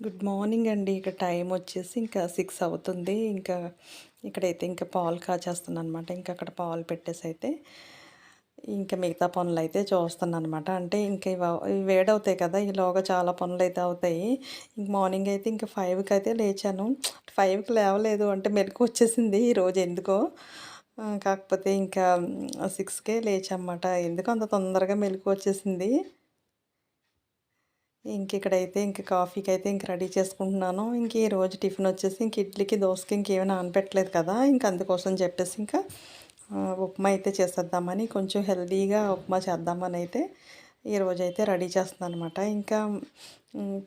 Good morning అండి. ఇక్కడ time వచ్చేసి ఇంకా సిక్స్ అవుతుంది. ఇంకా ఇక్కడైతే ఇంకా పాలు కాచేస్తున్నాను అనమాట ఇంకా అక్కడ పాలు పెట్టేసి అయితే ఇంకా మిగతా పనులు అయితే చూస్తున్నాను అనమాట అంటే ఇంకా ఇవి వేడవుతాయి కదా. ఈలోగా చాలా పనులు అయితే అవుతాయి. ఇంక మార్నింగ్ అయితే ఇంకా ఫైవ్కి అయితే లేచాను. ఫైవ్కి లేవలేదు అంటే మెలకు వచ్చేసింది ఈరోజు ఎందుకో. కాకపోతే ఇంకా సిక్స్కే లేచన్నమాట ఎందుకో అంత తొందరగా మెలకు వచ్చేసింది. ఇంక ఇక్కడైతే ఇంక కాఫీకి అయితే ఇంక రెడీ చేసుకుంటున్నాను. ఇంక ఈ రోజు టిఫిన్ వచ్చేసి ఇంక ఇడ్లీకి దోశకి ఇంకేమీ నానపెట్టలేదు కదా. ఇంక అందుకోసం చెప్పేసి ఇంకా ఉప్మా అయితే చేసేద్దామని కొంచెం హెల్దీగా ఉప్మా చేద్దామని అయితే ఈరోజు అయితే రెడీ చేస్తున్నాను అనమాట ఇంకా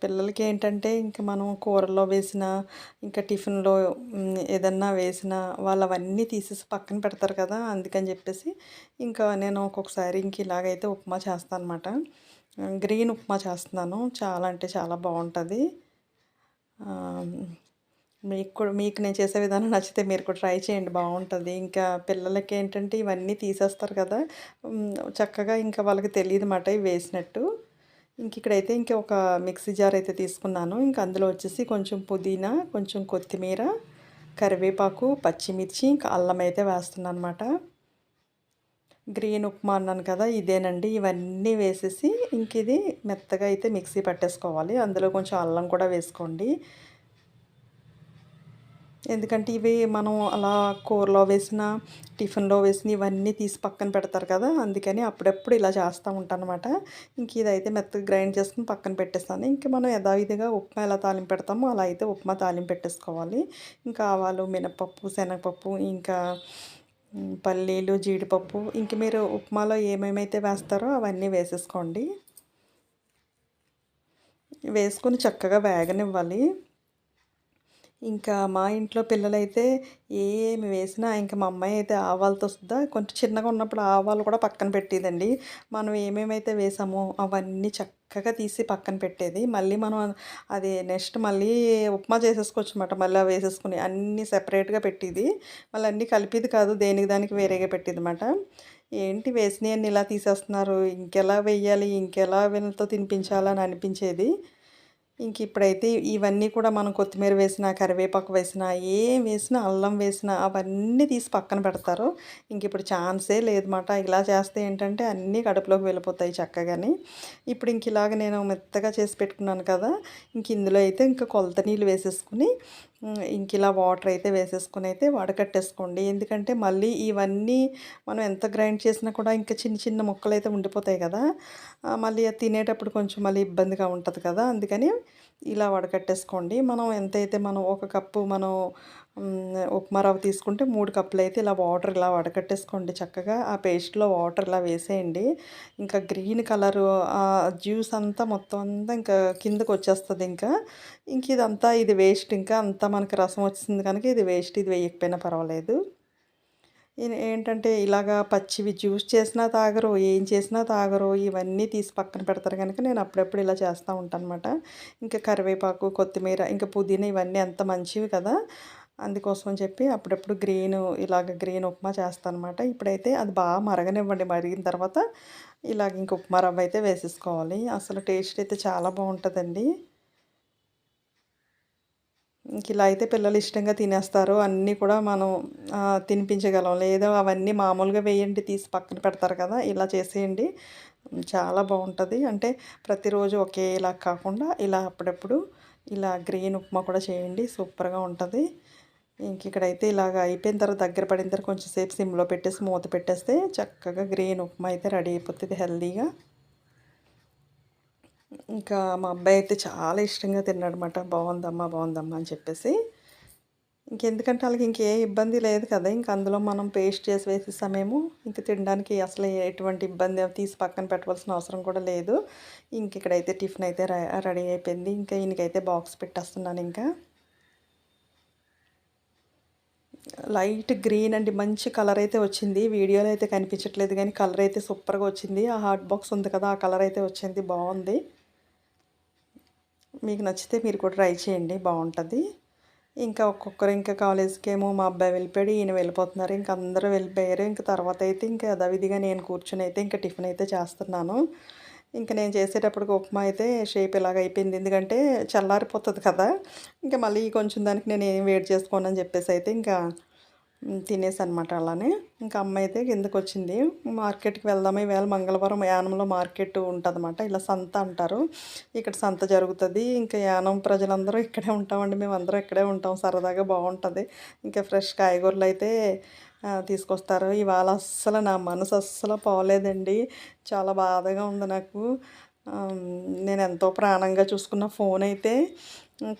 పిల్లలకి ఏంటంటే ఇంకా మనం కూరల్లో వేసిన ఇంకా టిఫిన్లో ఏదన్నా వేసిన వాళ్ళు అవన్నీ తీసేసి పక్కన పెడతారు కదా. అందుకని చెప్పేసి ఇంకా నేను ఒక్కొక్కసారి ఇంక ఇలాగైతే ఉప్మా చేస్తాను అనమాట గ్రీన్ ఉప్మా చేస్తున్నాను. చాలా అంటే చాలా బాగుంటుంది. మీకు కూడా మీకు నేను చేసే విధానం నచ్చితే మీరు కూడా ట్రై చేయండి బాగుంటుంది. ఇంకా పిల్లలకి ఏంటంటే ఇవన్నీ తీసేస్తారు కదా. చక్కగా ఇంకా వాళ్ళకి తెలియదు మాట ఇవి వేసినట్టు. ఇంక ఇక్కడైతే ఇంకా ఒక మిక్సీ జార్ అయితే తీసుకున్నాను. ఇంకా అందులో వచ్చేసి కొంచెం పుదీనా కొంచెం కొత్తిమీర కరివేపాకు పచ్చిమిర్చి ఇంకా అల్లం అయితే వేస్తున్నాను అనమాట గ్రీన్ ఉప్మా అన్నాను కదా ఇదేనండి. ఇవన్నీ వేసేసి ఇంక ఇది మెత్తగా అయితే మిక్సీ పట్టేసుకోవాలి. అందులో కొంచెం అల్లం కూడా వేసుకోండి. ఎందుకంటే ఇవి మనం అలా కూరలో వేసిన టిఫిన్లో వేసిన ఇవన్నీ తీసి పక్కన పెడతారు కదా అందుకని అప్పుడప్పుడు ఇలా చేస్తూ ఉంటాను అనమాట ఇంక ఇదైతే మెత్తగా గ్రైండ్ చేసుకుని పక్కన పెట్టేస్తాను. ఇంక మనం యథావిధిగా ఉప్మా ఎలా తాలింపు పెడతామో అలా అయితే ఉప్మా తాలింపు పెట్టేసుకోవాలి. ఇంకా ఆవాలు మినపప్పు శనగపప్పు ఇంకా పల్లీలు జీడిపప్పు ఇంక మీరు ఉప్మాలో ఏమేమైతే వేస్తారో అవన్నీ వేసేసుకోండి. వేసుకొని చక్కగా వేగనివ్వాలి. ఇంకా మా ఇంట్లో పిల్లలైతే ఏమి వేసినా ఇంకా మా అమ్మాయి అయితే ఆవాలతో సుద్దా కొంచెం చిన్నగా ఉన్నప్పుడు ఆవాలు కూడా పక్కన పెట్టేదండి. మనం ఏమేమైతే వేసామో అవన్నీ చక్క చక్కగా తీసి పక్కన పెట్టేది. మళ్ళీ మనం అది నెక్స్ట్ మళ్ళీ ఉప్మా చేసేసుకోవచ్చు అనమాట మళ్ళీ అవి వేసేసుకుని అన్నీ సెపరేట్గా పెట్టేది. మళ్ళీ అన్నీ కలిపేది కాదు దేనికి దానికి వేరేగా పెట్టేది అనమాట ఏంటి వేసినవన్నీ ఇలా తీసేస్తున్నారు? ఇంకెలా వెయ్యాలి ఇంకెలా వీళ్ళతో తినిపించాలని అనిపించేది. ఇంక ఇప్పుడైతే ఇవన్నీ కూడా మనం కొత్తిమీర వేసిన కరివేపాకు వేసిన ఏం వేసినా అల్లం వేసినా అవన్నీ తీసి పక్కన పెడతారు. ఇంక ఇప్పుడు ఛాన్సే లేదన్నమాట. ఇలా చేస్తే ఏంటంటే అన్నీ కడుపులోకి వెళ్ళిపోతాయి చక్కగాని. ఇప్పుడు ఇంక ఇలాగ నేను మెత్తగా చేసి పెట్టుకున్నాను కదా ఇంక ఇందులో అయితే ఇంకా కొలత నీళ్ళు వేసేసుకుని ఇంక ఇలా వాటర్ అయితే వేసేసుకుని అయితే వడకట్టేసుకోండి. ఎందుకంటే మళ్ళీ ఇవన్నీ మనం ఎంత గ్రైండ్ చేసినా కూడా ఇంకా చిన్న చిన్న ముక్కలు అయితే ఉండిపోతాయి కదా. మళ్ళీ అది తినేటప్పుడు కొంచెం మళ్ళీ ఇబ్బందిగా ఉంటుంది కదా. అందుకని ఇలా వడకట్టేసుకోండి. మనం ఎంతైతే మనం ఒక కప్పు మనం ఉప్మా రవ్వ తీసుకుంటే మూడు కప్పులు అయితే ఇలా వాటర్ ఇలా వడకట్టేసుకోండి చక్కగా. ఆ పేస్ట్లో వాటర్ ఇలా వేసేయండి. ఇంకా గ్రీన్ కలరు ఆ జ్యూస్ అంతా మొత్తం అంతా ఇంకా కిందకు వచ్చేస్తుంది ఇంకా. ఇంక ఇదంతా ఇది వేస్ట్ ఇంకా అంతా మనకి రసం వచ్చింది కనుక ఇది వేస్ట్ ఇది వేయకపోయినా పర్వాలేదు. ఏంటంటే ఇలాగా పచ్చివి జ్యూస్ చేసినా తాగరు ఏం చేసినా తాగరు ఇవన్నీ తీసి పక్కన పెడతారు కనుక నేను అప్పుడప్పుడు ఇలా చేస్తూ ఉంటాను అనమాట ఇంకా కరివేపాకు కొత్తిమీర ఇంకా పుదీనా ఇవన్నీ ఎంత మంచివి కదా. అందుకోసం చెప్పి అప్పుడప్పుడు గ్రీన్ ఇలాగ గ్రీన్ ఉప్మా చేస్తాను అనమాట ఇప్పుడైతే అది బాగా మరగనివ్వండి. మరిగిన తర్వాత ఇలాగ ఇంక ఉప్మా రవ్వ అయితే వేసేసుకోవాలి. అసలు టేస్ట్ అయితే చాలా బాగుంటుందండి. ఇంక ఇలా అయితే పిల్లలు ఇష్టంగా తినేస్తారు. అన్నీ కూడా మనం తినిపించగలం. లేదా అవన్నీ మామూలుగా వేయండి తీసి పక్కన పెడతారు కదా ఇలా చేసేయండి. చాలా బాగుంటుంది. అంటే ప్రతిరోజు ఒకేలా కాకుండా ఇలా అప్పుడప్పుడు ఇలా గ్రీన్ ఉప్మా కూడా చేయండి. సూపర్గా ఉంటుంది. ఇంక ఇక్కడైతే ఇలాగ అయిపోయిన తర్వాత దగ్గర పడిన తర్వాత కొంచెం సేపు సిమ్లో పెట్టేసి మూత పెట్టేస్తే చక్కగా గ్రీన్ ఉప్మా అయితే రెడీ అయిపోతుంది హెల్దీగా. ఇంకా మా అబ్బాయి అయితే చాలా ఇష్టంగా తిన్నాడనమాట బాగుందమ్మా బాగుందమ్మా అని చెప్పేసి. ఇంకెందుకంటే వాళ్ళకి ఇంకే ఇబ్బంది లేదు కదా ఇంక అందులో మనం పేస్ట్ చేసి వేసేసామేమో ఇంక తినడానికి అసలు ఎటువంటి ఇబ్బంది తీసి పక్కన పెట్టవలసిన అవసరం కూడా లేదు. ఇంక ఇక్కడైతే టిఫిన్ అయితే రెడీ అయిపోయింది. ఇంకా ఈయనకైతే బాక్స్ పెట్టేస్తున్నాను ఇంకా. లైట్ గ్రీన్ అండి మంచి కలర్ అయితే వచ్చింది. వీడియోలో అయితే కనిపించట్లేదు కానీ కలర్ అయితే సూపర్గా వచ్చింది. ఆ హాట్ బాక్స్ ఉంది కదా ఆ కలర్ అయితే వచ్చింది. బాగుంది. మీకు నచ్చితే మీరు కూడా ట్రై చేయండి బాగుంటుంది. ఇంకా ఒక్కొక్కరు ఇంకా కాలేజ్కి ఏమో మా అబ్బాయి వెళ్ళిపోయాడు ఈయన వెళ్ళిపోతున్నారు. ఇంకా అందరూ వెళ్ళిపోయారు. ఇంకా తర్వాత అయితే ఇంకా యథావిధిగా నేను కూర్చొని అయితే ఇంకా టిఫిన్ అయితే చేస్తున్నాను. ఇంకా నేను చేసేటప్పటికి ఉప్మా అయితే షేప్ ఇలాగ అయిపోయింది. ఎందుకంటే చల్లారిపోతుంది కదా. ఇంకా మళ్ళీ కొంచెం దానికి నేను ఏం వేడి చేసుకోనని చెప్పేసి అయితే ఇంకా తినేసి అనమాట అలానే. ఇంకా అమ్మ అయితే కిందకు వచ్చింది మార్కెట్కి వెళ్దాము? ఈవేళ మంగళవారం యానంలో మార్కెట్ ఉంటుందన్నమాట. ఇలా సంత అంటారు. ఇక్కడ సంత జరుగుతుంది. ఇంకా యానం ప్రజలందరూ ఇక్కడే ఉంటామండి. మేము అందరం ఇక్కడే ఉంటాం. సరదాగా బాగుంటుంది. ఇంకా ఫ్రెష్ కాయగూరలు అయితే తీసుకొస్తారు. ఇవాళ అస్సలు నా మనసు అస్సలు పోలేదండి. చాలా బాధగా ఉంది నాకు. నేను ఎంతో ప్రాణంగా చూసుకున్న ఫోన్ అయితే.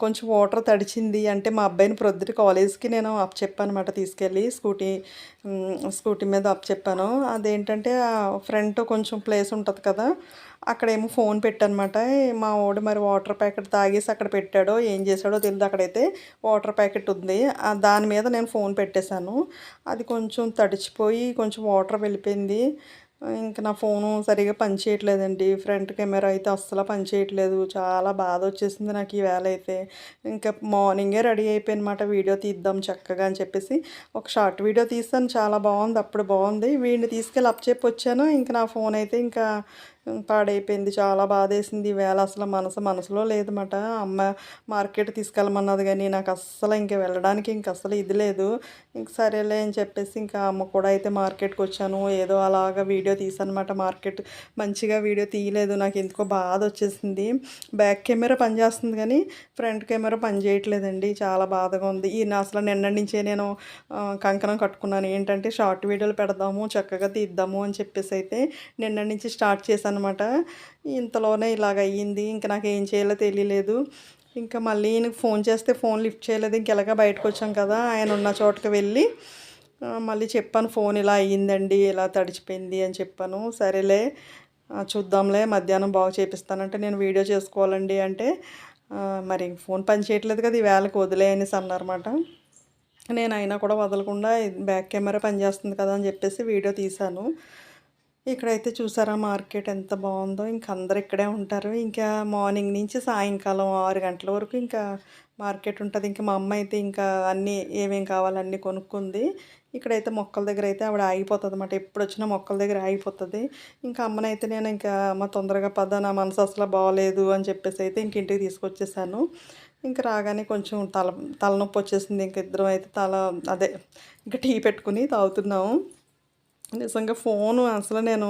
కొంచెం వాటర్ తడిచింది అంటే మా అబ్బాయిని ప్రొద్దుట కాలేజ్కి నేను అప్ చెప్పానమాట తీసుకెళ్ళి స్కూటీ స్కూటీ మీద అప్ చెప్పాను. అదేంటంటే ఫ్రంట్ కొంచెం ప్లేస్ ఉంటుంది కదా అక్కడేమో ఫోన్ పెట్టనమాట. మా వాడు మరి వాటర్ ప్యాకెట్ తాగేసి అక్కడ పెట్టాడో ఏం చేశాడో తెలియదు అక్కడైతే వాటర్ ప్యాకెట్ ఉంది. దాని మీద నేను ఫోన్ పెట్టేశాను. అది కొంచెం తడిచిపోయి కొంచెం వాటర్ వెళ్ళిపోయింది. ఇంకా నా ఫోను సరిగా పనిచేయట్లేదండి ఫ్రంట్ కెమెరా అయితే అస్సలు పనిచేయట్లేదు చాలా బాధ వచ్చేసింది నాకు ఈ వేళ అయితే. ఇంకా మార్నింగే రెడీ అయిపోయినమాట. వీడియో తీద్దాం చక్కగా అని చెప్పేసి ఒక షార్ట్ వీడియో తీస్తాను. చాలా బాగుంది. అప్పుడు బాగుంది. వీడిని తీసుకెళ్ళి అప్ చెప్పి వచ్చాను ఇంకా నా ఫోన్ అయితే ఇంకా పాడైపోయింది. చాలా బాధేసింది. వేళ అసలు మనసు మనసులో లేదన్నమాట. అమ్మ మార్కెట్ తీసుకెళ్ళమన్నది కానీ నాకు అస్సలు ఇంక వెళ్ళడానికి ఇంక అస్సలు ఇది లేదు. ఇంక సరేలే అని చెప్పేసి ఇంకా అమ్మ కూడా అయితే మార్కెట్కి వచ్చాను. ఏదో అలాగా వీడియో తీసానమాట మార్కెట్ మంచిగా వీడియో తీయలేదు. నాకు ఎందుకో బాధ వచ్చేసింది. బ్యాక్ కెమెరా పనిచేస్తుంది కానీ ఫ్రంట్ కెమెరా పనిచేయట్లేదండి చాలా బాధగా ఉంది. ఈ అసలు నిన్న నుంచే నేను కంకణం కట్టుకున్నాను. ఏంటంటే షార్ట్ వీడియోలు పెడదాము చక్కగా తీద్దాము అని చెప్పేసి అయితే నిన్న నుంచి స్టార్ట్ చేశాను. అనమాట ఇంతలోనే ఇలాగ అయ్యింది. ఇంకా నాకు ఏం చేయాలో తెలియలేదు. ఇంకా మళ్ళీ ఈయనకు ఫోన్ చేస్తే ఫోన్ లిఫ్ట్ చేయలేదు. ఇంక ఎలాగ బయటకు వచ్చాం కదా ఆయన ఉన్న చోటుకి వెళ్ళి మళ్ళీ చెప్పాను ఫోన్ ఇలా అయ్యిందండి ఇలా తడిచిపోయింది అని చెప్పాను. సరేలే చూద్దాంలే మధ్యాహ్నం బాగు చేపిస్తానంటే నేను వీడియో చేసుకోవాలండి అంటే మరి ఫోన్ పని చేయట్లేదు కదా ఈ వేళకి వదిలే అనేసి అన్నారన్నమాట. నేను అయినా కూడా వదలకుండా బ్యాక్ కెమెరా పనిచేస్తుంది కదా అని చెప్పేసి వీడియో తీశాను. ఇక్కడైతే చూసారా మార్కెట్ ఎంత బాగుందో. ఇంక అందరు ఇక్కడే ఉంటారు. ఇంకా మార్నింగ్ నుంచి సాయంకాలం ఆరు గంటల వరకు ఇంకా మార్కెట్ ఉంటుంది. ఇంకా మా అమ్మ అయితే ఇంకా అన్నీ ఏమేమి కావాలో అన్నీ కొనుక్కుంది. ఇక్కడైతే మొక్కల దగ్గర అయితే ఆవిడ ఆగిపోతుంది అనమాట ఎప్పుడు వచ్చినా మొక్కల దగ్గర ఆగిపోతుంది. ఇంకా అమ్మనైతే నేను ఇంకా అమ్మ తొందరగా పద నా మనసు అసలు బాగలేదు అని చెప్పేసి అయితే ఇంక ఇంటికి తీసుకొచ్చేసాను. ఇంకా రాగానే కొంచెం తల తలనొప్పి వచ్చేసింది. ఇంక ఇద్దరం అయితే తల అదే ఇంకా టీ పెట్టుకుని తాగుతున్నాము. నిజంగా ఫోను అసలు నేను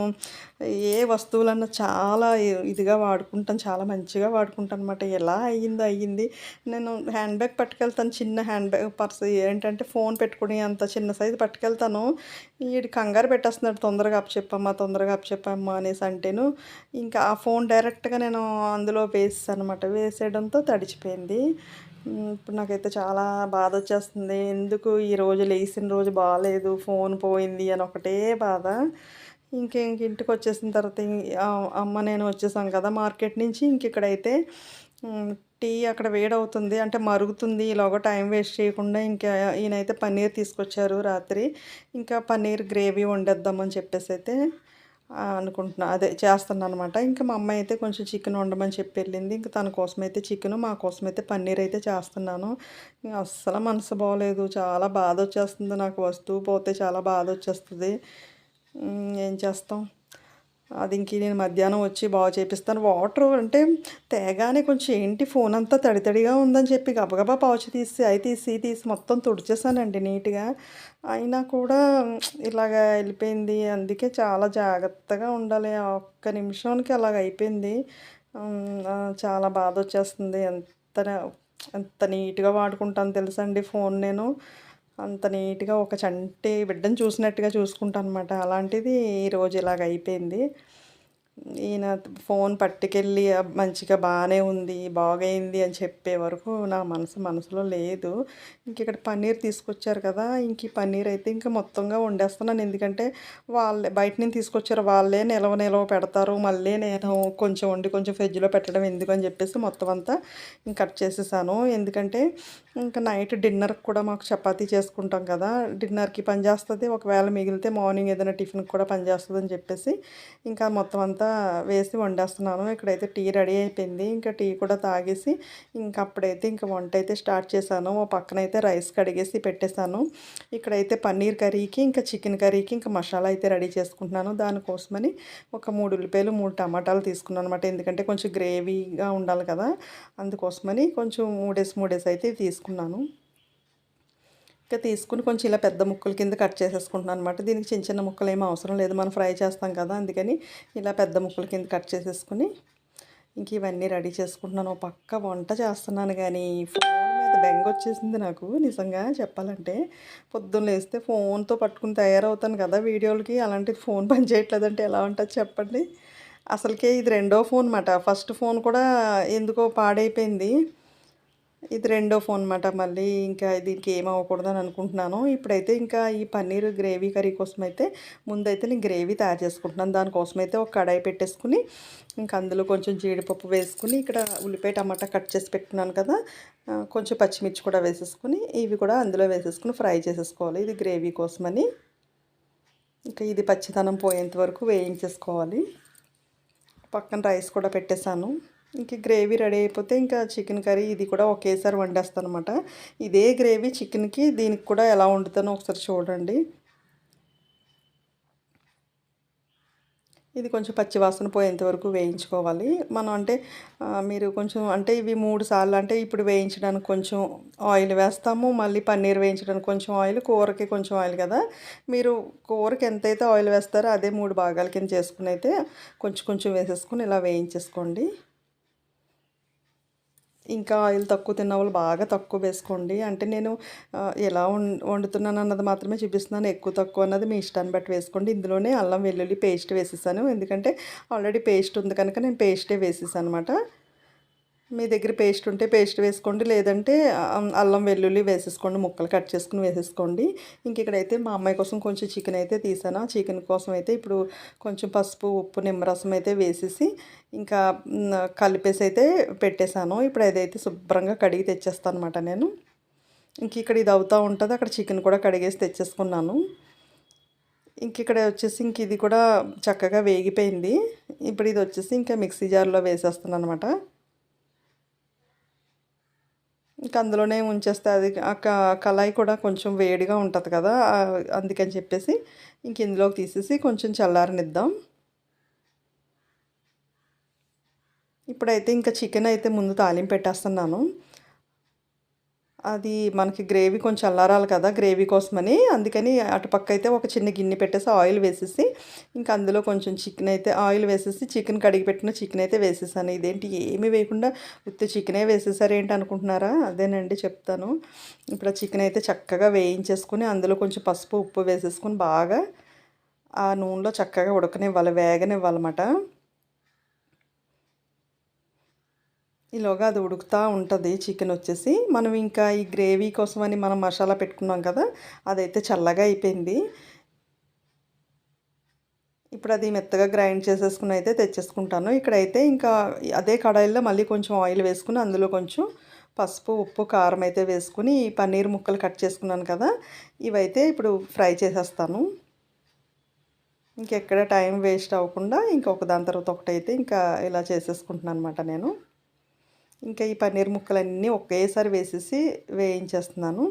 ఏ వస్తువులన్నా చాలా ఇదిగా వాడుకుంటాను చాలా మంచిగా వాడుకుంటాను అనమాట ఎలా అయ్యిందో అయ్యింది. నేను హ్యాండ్ బ్యాగ్ పట్టుకెళ్తాను చిన్న హ్యాండ్ బ్యాగ్ పర్స్ ఏంటంటే ఫోన్ పెట్టుకుని అంత చిన్న సైజు పట్టుకెళ్తాను. వీడి కంగారు పెట్టేస్తున్నాడు తొందరగా అప్పచెప్పమ్మా తొందరగా అప్పచెప్పమ్మా అనేసి అంటేను ఇంకా ఆ ఫోన్ డైరెక్ట్గా నేను అందులో వేసాను అనమాట వేసేయడంతో తడిచిపోయింది. ఇప్పుడు నాకైతే చాలా బాధ వచ్చేస్తుంది ఎందుకు ఈ రోజు లేచిన రోజు బాగాలేదు ఫోన్ పోయింది అని ఒకటే బాధ. ఇంక ఇంక ఇంటికి వచ్చేసిన తర్వాత అమ్మ నేను వచ్చేసాం కదా మార్కెట్ నుంచి ఇంక ఇక్కడైతే టీ అక్కడ వేడవుతుంది అంటే మరుగుతుంది ఇలాగో టైం వేస్ట్ చేయకుండా ఇంకా ఈయనైతే పన్నీర్ తీసుకొచ్చారు రాత్రి. ఇంకా పన్నీర్ గ్రేవీ వండేద్దామని చెప్పేసి అయితే అనుకుంటున్నా. అదే చేస్తున్నాను అనమాట ఇంకా మా అమ్మాయి అయితే కొంచెం చికెన్ వండమని చెప్పి వెళ్ళింది. ఇంకా తన కోసం అయితే చికెన్ మా కోసం అయితే పన్నీర్ అయితే చేస్తున్నాను. అస్సలు మనసు బాగోలేదు. చాలా బాధ వచ్చేస్తుంది నాకు. వస్తువు పోతే చాలా బాధ వచ్చేస్తుంది. ఏం చేస్తాం? అది ఇంక నేను మధ్యాహ్నం వచ్చి బాగా చేపిస్తాను వాటర్ అంటే తేగానే కొంచెం ఏంటి ఫోన్ అంతా తడి తడిగా ఉందని చెప్పి గబగబా పావుచి తీసి అవి తీసి తీసి మొత్తం తుడిచేసానండి నీట్గా. అయినా కూడా ఇలాగ వెళ్ళిపోయింది. అందుకే చాలా జాగ్రత్తగా ఉండాలి. ఆ ఒక్క నిమిషానికి అలాగ అయిపోయింది. చాలా బాధ వచ్చేస్తుంది. ఎంత ఎంత నీట్గా వాడుకుంటాను తెలుసండి ఫోన్ నేను. అంత నీట్గా ఒక చంటి బిడ్డను చూసినట్టుగా చూసుకుంటాను అనమాట అలాంటిది ఈరోజు ఇలాగ అయిపోయింది. ఈయన ఫోన్ పట్టుకెళ్ళి మంచిగా బాగానే ఉంది బాగైంది అని చెప్పే వరకు నా మనసు మనసులో లేదు. ఇంక ఇక్కడ పన్నీర్ తీసుకొచ్చారు కదా ఇంక ఈ పన్నీర్ అయితే ఇంకా మొత్తంగా వండేస్తున్నాను. ఎందుకంటే వాళ్ళే బయట నుంచి తీసుకొచ్చారు వాళ్ళే నిలవ నిలవ పెడతారు. మళ్ళీ నేను కొంచెం వండి కొంచెం ఫ్రిడ్జ్లో పెట్టడం ఎందుకు అని చెప్పేసి మొత్తం అంతా ఇంక కట్ చేసేసాను. ఎందుకంటే ఇంకా నైట్ డిన్నర్కి కూడా మాకు చపాతీ చేసుకుంటాం కదా డిన్నర్కి పనిచేస్తుంది ఒకవేళ మిగిలితే మార్నింగ్ ఏదైనా టిఫిన్కి కూడా పనిచేస్తుంది అని చెప్పేసి ఇంకా మొత్తం అంతా అంతా వేసి వండేస్తున్నాను. ఇక్కడైతే టీ రెడీ అయిపోయింది. ఇంకా టీ కూడా తాగేసి ఇంక అప్పుడైతే ఇంకా వంట అయితే స్టార్ట్ చేశాను. ఓ పక్కన అయితే రైస్ కడిగేసి పెట్టేశాను. ఇక్కడైతే పన్నీర్ కర్రీకి ఇంకా చికెన్ కర్రీకి ఇంకా మసాలా అయితే రెడీ చేసుకుంటున్నాను. దానికోసమని ఒక మూడు ఉల్లిపాయలు మూడు టమాటాలు తీసుకున్నాను అనమాట ఎందుకంటే కొంచెం గ్రేవీగా ఉండాలి కదా. అందుకోసమని కొంచెం మూడేసి మూడేసి అయితే తీసుకున్నాను. ఇంకా తీసుకుని కొంచెం ఇలా పెద్ద ముక్కల కింద కట్ చేసేసుకుంటున్నాను అనమాట దీనికి చిన్న చిన్న ముక్కలు ఏమీ అవసరం లేదు. మనం ఫ్రై చేస్తాం కదా అందుకని ఇలా పెద్ద ముక్కల కింద కట్ చేసేసుకుని ఇంక ఇవన్నీ రెడీ చేసుకుంటున్నాను. పక్క వంట చేస్తున్నాను కానీ ఫోన్ మీద బెంగ వచ్చేసింది నాకు. నిజంగా చెప్పాలంటే పొద్దున్న లేస్తే ఫోన్తో పట్టుకుని తయారవుతాను కదా వీడియోలకి. అలాంటి ఫోన్ పని చేయట్లేదంటే ఎలా ఉంటుంది చెప్పండి? అసలుకే ఇది రెండో ఫోన్ అన్నమాట. ఫస్ట్ ఫోన్ కూడా ఎందుకో పాడైపోయింది. ఇది రెండో ఫోన్ అనమాట మళ్ళీ ఇంకా దీనికి ఏం అవ్వకూడదని అనుకుంటున్నాను. ఇప్పుడైతే ఇంకా ఈ పన్నీర్ గ్రేవీ కర్రీ కోసం అయితే ముందైతే నేను గ్రేవీ తయారు చేసుకుంటున్నాను. దానికోసం అయితే ఒక కడాయి పెట్టేసుకుని ఇంకా అందులో కొంచెం జీడిపప్పు వేసుకుని ఇక్కడ ఉల్లిపాయ టమాటా కట్ చేసి పెట్టుకున్నాను కదా కొంచెం పచ్చిమిర్చి కూడా వేసేసుకుని ఇవి కూడా అందులో వేసేసుకుని ఫ్రై చేసేసుకోవాలి. ఇది గ్రేవీ కోసమని. ఇంకా ఇది పచ్చితనం పోయేంత వరకు వేయించేసుకోవాలి. పక్కన రైస్ కూడా పెట్టేశాను. ఇంక గ్రేవీ రెడీ అయిపోతే ఇంకా చికెన్ కర్రీ ఇది కూడా ఒకేసారి వండేస్తాను అనమాట ఇదే గ్రేవీ చికెన్కి దీనికి కూడా ఎలా వండుతానో ఒకసారి చూడండి. ఇది కొంచెం పచ్చివాసన పోయేంత వరకు వేయించుకోవాలి. మనం అంటే మీరు కొంచెం అంటే ఇవి మూడు సార్లు అంటే ఇప్పుడు వేయించడానికి కొంచెం ఆయిల్ వేస్తాము మళ్ళీ పన్నీర్ వేయించడానికి కొంచెం ఆయిల్ కూరకి కొంచెం ఆయిల్ కదా. మీరు కూరకి ఎంతైతే ఆయిల్ వేస్తారో అదే మూడు భాగాల కింద చేసుకుని అయితే కొంచెం కొంచెం వేసేసుకుని ఇలా వేయించేసుకోండి. ఇంకా ఆయిల్ తక్కువ తిన్న వాళ్ళు బాగా తక్కువ వేసుకోండి. అంటే నేను ఎలా వండుతున్నాను అన్నది మాత్రమే చూపిస్తున్నాను. ఎక్కువ తక్కువ అన్నది మీ ఇష్టాన్ని బట్టి వేసుకోండి. ఇందులోనే అల్లం వెల్లుల్లి పేస్ట్ వేసేసాను. ఎందుకంటే ఆల్రెడీ పేస్ట్ ఉంది కనుక నేను పేస్టే వేసేసాను అనమాట మీ దగ్గర పేస్ట్ ఉంటే పేస్ట్ వేసుకోండి. లేదంటే అల్లం వెల్లుల్లి వేసేసుకోండి. ముక్కలు కట్ చేసుకుని వేసేసుకోండి. ఇంక ఇక్కడైతే మా అమ్మాయి కోసం కొంచెం చికెన్ అయితే తీసాను. చికెన్ కోసం అయితే ఇప్పుడు కొంచెం పసుపు ఉప్పు నిమ్మరసం అయితే వేసేసి ఇంకా కలిపేసి అయితే పెట్టేశాను. ఇప్పుడు అదైతే శుభ్రంగా కడిగి తెచ్చేస్తాను అనమాట నేను. ఇంక ఇక్కడ ఇది అవుతూ ఉంటుంది. అక్కడ చికెన్ కూడా కడిగేసి తెచ్చేసుకున్నాను. ఇంక ఇక్కడ వచ్చేసి ఇంక ఇది కూడా చక్కగా వేగిపోయింది. ఇప్పుడు ఇది వచ్చేసి ఇంకా మిక్సీ జార్లో వేసేస్తాను అనమాట ఇంకా అందులోనే ఉంచేస్తే అది కళాయి కూడా కొంచెం వేడిగా ఉంటుంది కదా అందుకని చెప్పేసి ఇంక ఇందులోకి తీసేసి కొంచెం చల్లారనిద్దాం. ఇప్పుడైతే ఇంకా చికెన్ అయితే ముందు తాలింపు పెట్టేస్తున్నాను. అది మనకి గ్రేవీ కొంచెం అల్లారాలి కదా గ్రేవీ కోసమని. అందుకని అటుపక్క అయితే ఒక చిన్న గిన్నె పెట్టేసి ఆయిల్ వేసేసి ఇంకా అందులో కొంచెం చికెన్ అయితే ఆయిల్ వేసేసి చికెన్ కడిగి పెట్టిన చికెన్ అయితే వేసేసాను. ఇదేంటి ఏమీ వేయకుండా ఉత్త చికెనే వేసేసారు ఏంటి అనుకుంటున్నారా? అదేనండి చెప్తాను. ఇప్పుడు ఆ చికెన్ అయితే చక్కగా వేయించేసుకుని అందులో కొంచెం పసుపు ఉప్పు వేసేసుకుని బాగా ఆ నూనెలో చక్కగా ఉడకనివ్వాలి వేగనివ్వాలన్నమాట. ఈలోగా అది ఉడుకుతూ ఉంటుంది. చికెన్ వచ్చేసి మనం ఇంకా ఈ గ్రేవీ కోసమని మనం మసాలా పెట్టుకున్నాం కదా అదైతే చల్లగా అయిపోయింది. ఇప్పుడు అది మెత్తగా గ్రైండ్ చేసేసుకుని అయితే తెచ్చేసుకుంటాను. ఇక్కడైతే ఇంకా అదే కడాయిలో మళ్ళీ కొంచెం ఆయిల్ వేసుకుని అందులో కొంచెం పసుపు ఉప్పు కారం అయితే వేసుకుని ఈ పన్నీర్ ముక్కలు కట్ చేసుకున్నాను కదా ఇవైతే ఇప్పుడు ఫ్రై చేసేస్తాను. ఇంకెక్కడ టైం వేస్ట్ అవ్వకుండా ఇంకొక దాని తర్వాత ఒకటైతే ఇంకా ఇలా చేసేసుకుంటున్నాను అనమాట నేను. ఇంకా ఈ పన్నీర్ ముక్కలన్నీ ఒకేసారి వేసేసి వేయించేస్తున్నాను.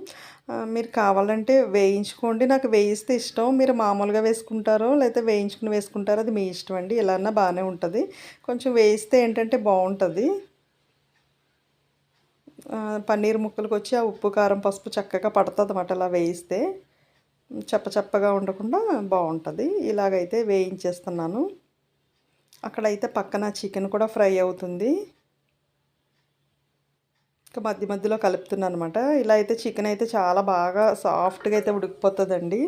మీరు కావాలంటే వేయించుకోండి. నాకు వేయిస్తే ఇష్టం. మీరు మామూలుగా వేసుకుంటారో లేకపోతే వేయించుకుని వేసుకుంటారో అది మీ ఇష్టం అండి. ఇలా బాగానే ఉంటుంది. కొంచెం వేయిస్తే ఏంటంటే బాగుంటుంది. పన్నీర్ ముక్కలకు వచ్చి ఆ ఉప్పు కారం పసుపు చక్కగా పడుతుంది అన్నమాట అలా వేయిస్తే. చప్ప చప్పగా ఉండకుండా బాగుంటుంది. ఇలాగైతే వేయించేస్తున్నాను. అక్కడైతే పక్కన చికెన్ కూడా ఫ్రై అవుతుంది. ఇంకా మధ్య మధ్యలో కలుపుతున్నాను అనమాట ఇలా అయితే చికెన్ అయితే చాలా బాగా సాఫ్ట్గా అయితే ఉడికిపోతుందండి.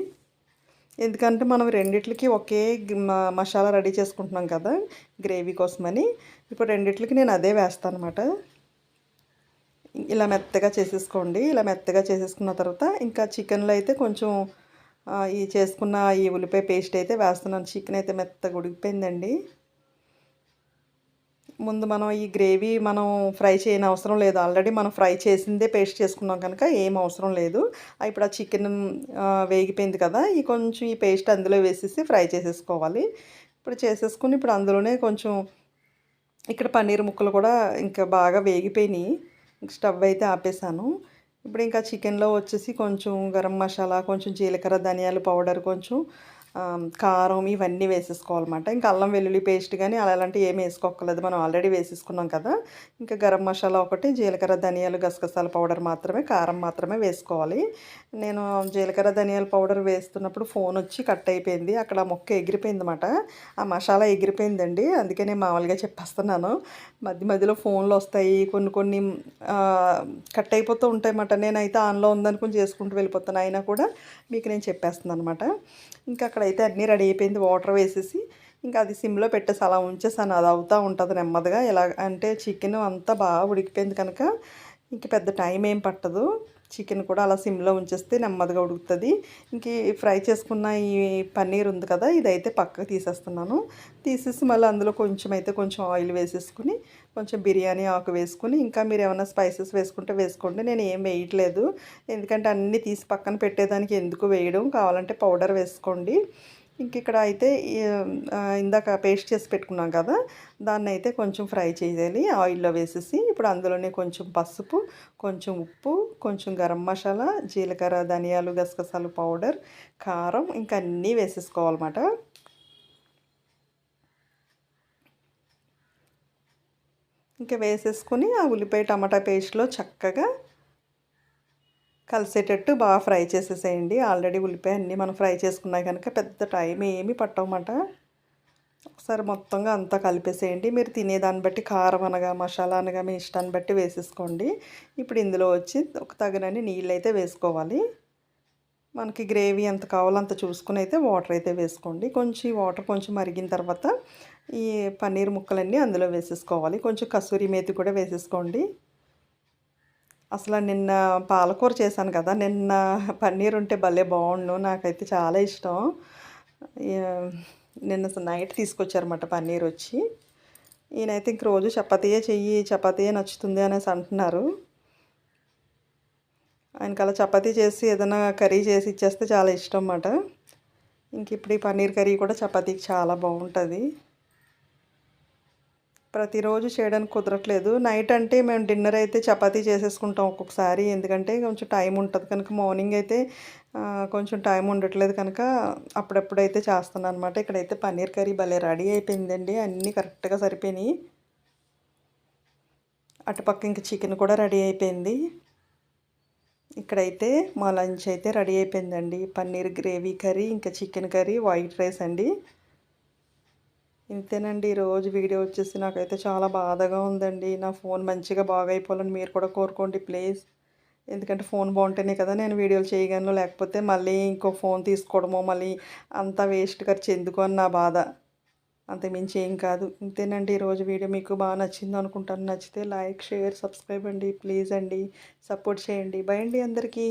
ఎందుకంటే మనం రెండిట్లకి ఒకే మసాలా రెడీ చేసుకుంటున్నాం కదా గ్రేవీ కోసమని. ఇప్పుడు రెండిట్లకి నేను అదే వేస్తాను అనమాట ఇలా మెత్తగా చేసేసుకోండి. ఇలా మెత్తగా చేసేసుకున్న తర్వాత ఇంకా చికెన్లో అయితే కొంచెం ఈ చేసుకున్న ఈ ఉల్లిపాయ పేస్ట్ అయితే వేస్తున్నాను. చికెన్ అయితే మెత్తగా ఉడికిపోయిందండి. ముందు మనం ఈ గ్రేవీ మనం ఫ్రై చేయని అవసరం లేదు. ఆల్రెడీ మనం ఫ్రై చేసిందే పేస్ట్ చేసుకున్నాం కనుక ఏం అవసరం లేదు. ఇప్పుడు ఆ చికెన్ వేగిపోయింది కదా ఈ కొంచెం ఈ పేస్ట్ అందులో వేసేసి ఫ్రై చేసేసుకోవాలి. ఇప్పుడు చేసేసుకుని ఇప్పుడు అందులోనే కొంచెం ఇక్కడ పన్నీర్ ముక్కలు కూడా ఇంకా బాగా వేగిపోయినాయి. స్టవ్ అయితే ఆపేసాను. ఇప్పుడు ఇంకా చికెన్లో వచ్చేసి కొంచెం గరం మసాలా కొంచెం జీలకర్ర ధనియాల పౌడర్ కొంచెం కారం ఇవన్నీ వేసేసుకోవాలన్నమాట. ఇంకా అల్లం వెల్లుల్లి పేస్ట్ కానీ అలా అలాంటివి ఏమి వేసుకోక్కర్లేదు. మనం ఆల్రెడీ వేసేసుకున్నాం కదా. ఇంకా గరం మసాలా ఒకటి జీలకర్ర ధనియాలు గసగసాల పౌడర్ మాత్రమే కారం మాత్రమే వేసుకోవాలి. నేను జీలకర్ర ధనియాల పౌడర్ వేస్తున్నప్పుడు ఫోన్ వచ్చి కట్ అయిపోయింది. అక్కడ మొక్క ఎగిరిపోయింది ఆ మసాలా ఎగిరిపోయిందండి. అందుకే నేను మామూలుగా చెప్పేస్తున్నాను. మధ్య మధ్యలో ఫోన్లు వస్తాయి. కొన్ని కొన్ని కట్ అయిపోతూ ఉంటాయి అన్నమాట నేనైతే ఆన్లో ఉందనుకుని చేసుకుంటూ వెళ్ళిపోతాను. అయినా కూడా మీకు నేను చెప్పేస్తున్నాను అనమాట ఇంకా అక్కడ అక్కడైతే అన్నీ రెడీ అయిపోయింది. వాటర్ వేసేసి ఇంకా అది సిమ్లో పెట్టేసి అలా ఉంచేసాను. అది అవుతూ ఉంటుంది నెమ్మదిగా. ఎలా అంటే చికెన్ అంతా బాగా ఉడికిపోయింది కనుక ఇంక పెద్ద టైం ఏం పట్టదు. చికెన్ కూడా అలా సిమ్లో ఉంచేస్తే నెమ్మదిగా ఉడుకుతుంది. ఇంక ఫ్రై చేసుకున్న ఈ పన్నీర్ ఉంది కదా ఇదైతే పక్కకు తీసేస్తున్నాను. తీసేసి మళ్ళీ అందులో కొంచెం అయితే కొంచెం ఆయిల్ వేసేసుకుని కొంచెం బిర్యానీ ఆకు వేసుకుని ఇంకా మీరు ఏమైనా స్పైసెస్ వేసుకుంటే వేసుకోండి. నేను ఏం వేయట్లేదు. ఎందుకంటే అన్నీ తీసి పక్కన పెట్టేదానికి ఎందుకు వేయడం? కావాలంటే పౌడర్ వేసుకోండి. ఇంక ఇక్కడ అయితే ఇందాక పేస్ట్ చేసి పెట్టుకున్నాం కదా దాన్ని అయితే కొంచెం ఫ్రై చేయాలి. ఆయిల్లో వేసేసి ఇప్పుడు అందులోనే కొంచెం పసుపు కొంచెం ఉప్పు కొంచెం గరం మసాలా జీలకర్ర ధనియాలు గసగసాలు పౌడర్ కారం ఇంకా అన్నీ వేసేసుకోవాలన్నమాట. ఇంకా వేసేసుకుని ఆ ఉల్లిపాయ టమాటా పేస్ట్లో చక్కగా కలిసేటట్టు బాగా ఫ్రై చేసేసేయండి. ఆల్రెడీ ఉల్లిపాయ అన్నీ మనం ఫ్రై చేసుకున్నాయి కనుక పెద్ద టైం ఏమీ పట్టవన్నమాట ఒకసారి మొత్తంగా అంతా కలిపేసేయండి. మీరు తినేదాన్ని బట్టి కారం అనగా మసాలా అనగా మీ ఇష్టాన్ని బట్టి వేసేసుకోండి. ఇప్పుడు ఇందులో వచ్చి ఒక తగినన్ని నీళ్ళు అయితే వేసుకోవాలి. మనకి గ్రేవీ ఎంత కావాలో అంత చూసుకుని అయితే వాటర్ అయితే వేసుకోండి. కొంచెం వాటర్ కొంచెం మరిగిన తర్వాత ఈ పన్నీర్ ముక్కలన్నీ అందులో వేసేసుకోవాలి. కొంచెం కసూరి మేతి కూడా వేసేసుకోండి. అసలు నిన్న పాలకూర చేశాను కదా నిన్న పన్నీర్ ఉంటే భలే బాగుండు నాకైతే చాలా ఇష్టం. నిన్న నైట్ తీసుకొచ్చారన్నమాట పన్నీర్ వచ్చి. ఈయనైతే ఇంక రోజు చపాతీయే చెయ్యి చపాతీయే నచ్చుతుంది అనేసి అంటున్నారు. ఆయనకి అలా చపాతీ చేసి ఏదైనా కర్రీ చేసి ఇచ్చేస్తే చాలా ఇష్టం అన్నమాట. ఇంక ఇప్పుడు ఈ పన్నీర్ కర్రీ కూడా చపాతీకి చాలా బాగుంటుంది. ప్రతిరోజు చేయడానికి కుదరట్లేదు. నైట్ అంటే మేము డిన్నర్ అయితే చపాతీ చేసేసుకుంటాం ఒక్కొక్కసారి. ఎందుకంటే కొంచెం టైం ఉంటుంది కనుక మార్నింగ్ అయితే కొంచెం టైం ఉండట్లేదు కనుక అప్పుడప్పుడైతే చేస్తాను అనమాట ఇక్కడైతే పన్నీర్ కర్రీ భలే రెడీ అయిపోయిందండి. అన్నీ కరెక్ట్గా సరిపోయినాయి. అటుపక్క ఇంక చికెన్ కూడా రెడీ అయిపోయింది. ఇక్కడైతే మా లంచ్ అయితే రెడీ అయిపోయిందండి. పన్నీర్ గ్రేవీ కర్రీ ఇంకా చికెన్ కర్రీ వైట్ రైస్ అండి. ఇంతేనండి ఈరోజు వీడియో వచ్చేసి నాకైతే చాలా బాధగా ఉందండి. నా ఫోన్ మంచిగా బాగైపోవాలని మీరు కూడా కోరుకోండి ప్లీజ్. ఎందుకంటే ఫోన్ బాగుంటేనే కదా నేను వీడియోలు చేయగలను లేకపోతే మళ్ళీ ఇంకో ఫోన్ తీసుకోవడమో మళ్ళీ అంత వేస్ట్ ఖర్చు ఎందుకు అని నా బాధ. అంతమించి ఏం కాదు. ఇంతేనండి ఈరోజు వీడియో మీకు బాగా నచ్చింది అనుకుంటాను. నచ్చితే లైక్ షేర్ సబ్స్క్రైబ్ అండి ప్లీజ్ అండి. సపోర్ట్ చేయండి. బై అండి అందరికీ.